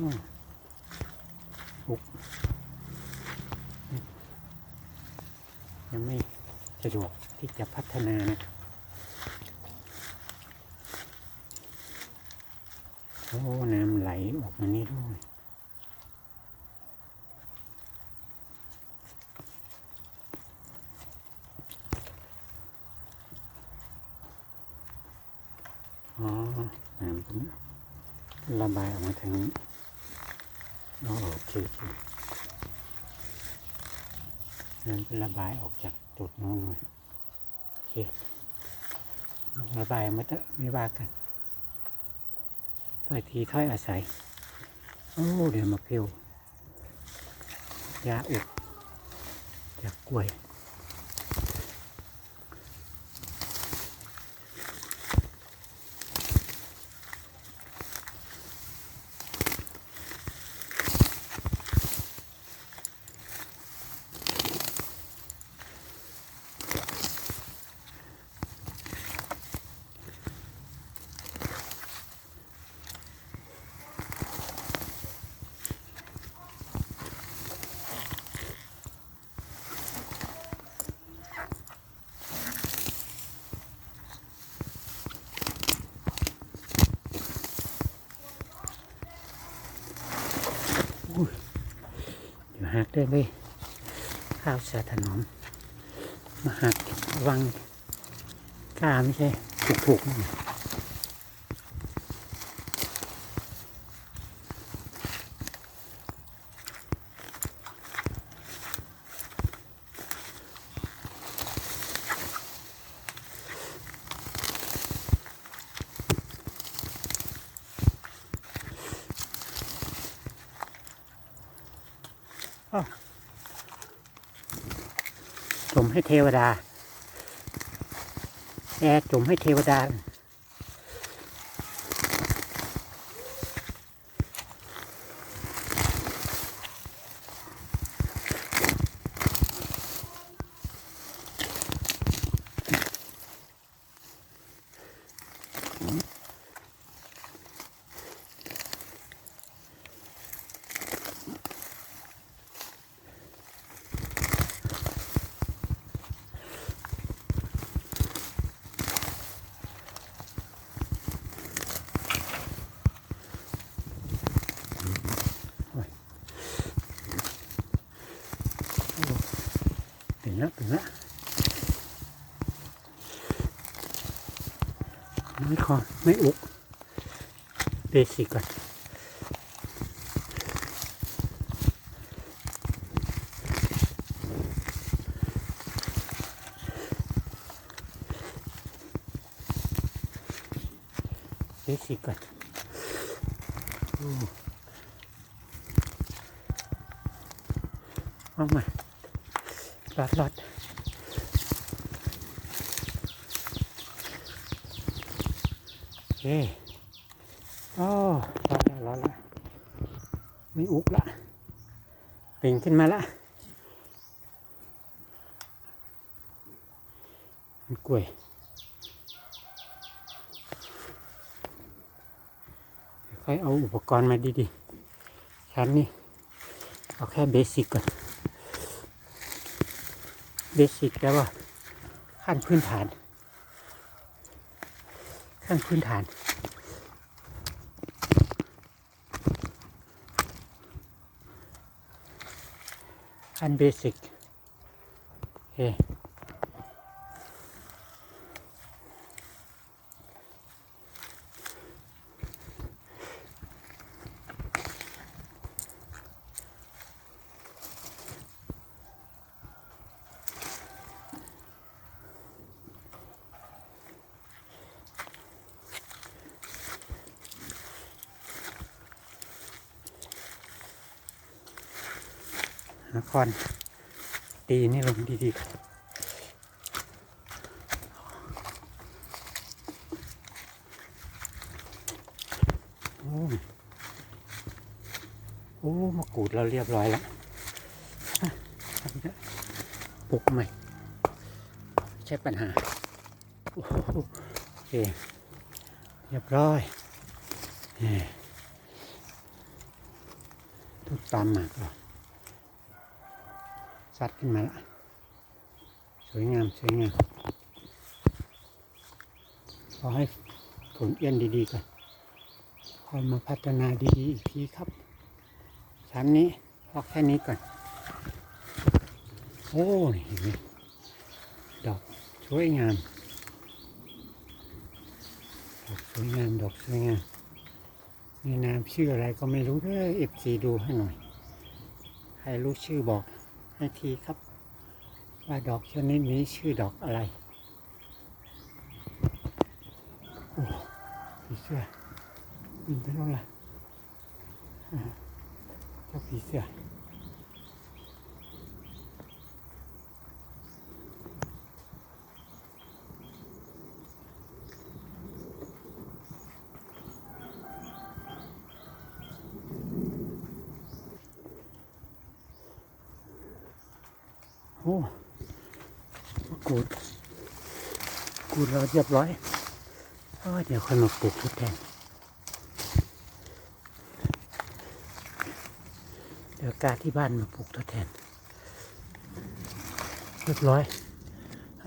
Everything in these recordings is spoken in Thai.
อืมปุ๊บยังไม่สะดวกที่จะพัฒนานะครับโอ้น้ำไหลออกมานี่ด้วยอ๋อน้ำตรงนี้ระบายออกมาทางนี้ อ๋อโอเคโอเคน้นระบายออกจากจุดโน้นเลยโอเคระบายมาเถอะไม่ว่ากันถ้อยทีถ้อยอาศัย โอ้เดี๋ยวมาเพียวยาอุดจากกล้วย หักได้เลยข้าวสาถนอม มาหักวังกล้าไม่ใช่ถูกถูกๆ จมให้เทวดา แอร์จมให้เทวดา ถึง แล้วถึงแล้วไม่คอไม่อุกเบสิกก่อนเบสิกก่อนโอ้เอามา ลอดหลอดโอเคโอ้รอดแล้วรอดแล้วไม่อุกละเป่งขึ้นมาละมันกล้วยค่อยเอาอุปกรณ์มาดีๆชั้นนี่เอาแค่เบสิกก่อน เบสิกแล้วว่าขั้นพื้นฐาน ขั้นพื้นฐานขั้นเบสิกโอเค นครตีนี่ลงดีๆโอ้โอ้มะกรูดเราเรียบร้อยแล้วอะทำเถอะปลูกใหม่ ใช่ปัญหา โอ้โหเค เรียบร้อยเอ่อต้นปามหมากเหรอ ซัดขึ้นมาละสวยงามสวยงามขอให้ผลเอี้ยนดีๆก่อนคอยมาพัฒนาดีๆอีกทีครับชั้นนี้พอแค่นี้ก่อน โอ้นี่เห็นไหมดอกสวยงามดอกสวยงามดอกสวยงามนี่นามชื่ออะไรก็ไม่รู้เด้อเอฟซีดูให้หน่อย ใครรู้ชื่อบอก นาทีครับ ว่าดอกชนิดนี้ชื่อดอกอะไรโอ้ผีเสื้อบินไปโน่นละอ่าเจ้าผีเสื้อ โอ้กูดกูดเราเรียบร้อยเดี๋ยวค่อยมาปลูกทดแทนเดี๋ยวกาที่บ้านมาปลูกทดแทน เรียบร้อยอ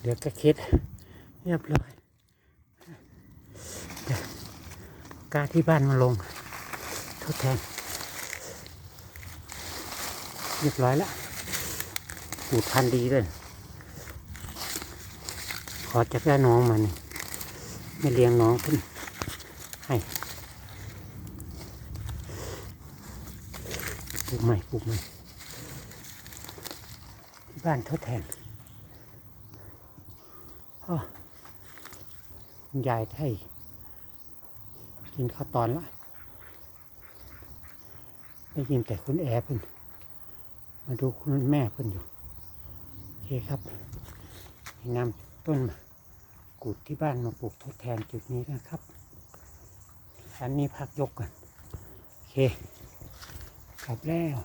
เดี๋ยวกระเค็ดเรียบร้อยกาที่บ้านมาลงทดแทน เรียบร้อยแล้วปลูกพันธุ์ดีเลยขอจากแม่น้องมานี่ไม่เลี้ยงน้องขึ้นให้ปลูกใหม่ปลูกใหม่ที่บ้านทดแทนอ้อยายไทยกินข้าวตอนละได้ยินแต่คุณแอร์เพิ่น มาดูคุณแม่เพิ่นอยู่โอเคครับนำต้นกูดที่บ้านมาปลูกทดแทนจุดนี้นะครับ อันนี้พักยกก่อนโอเคกลับแล้ว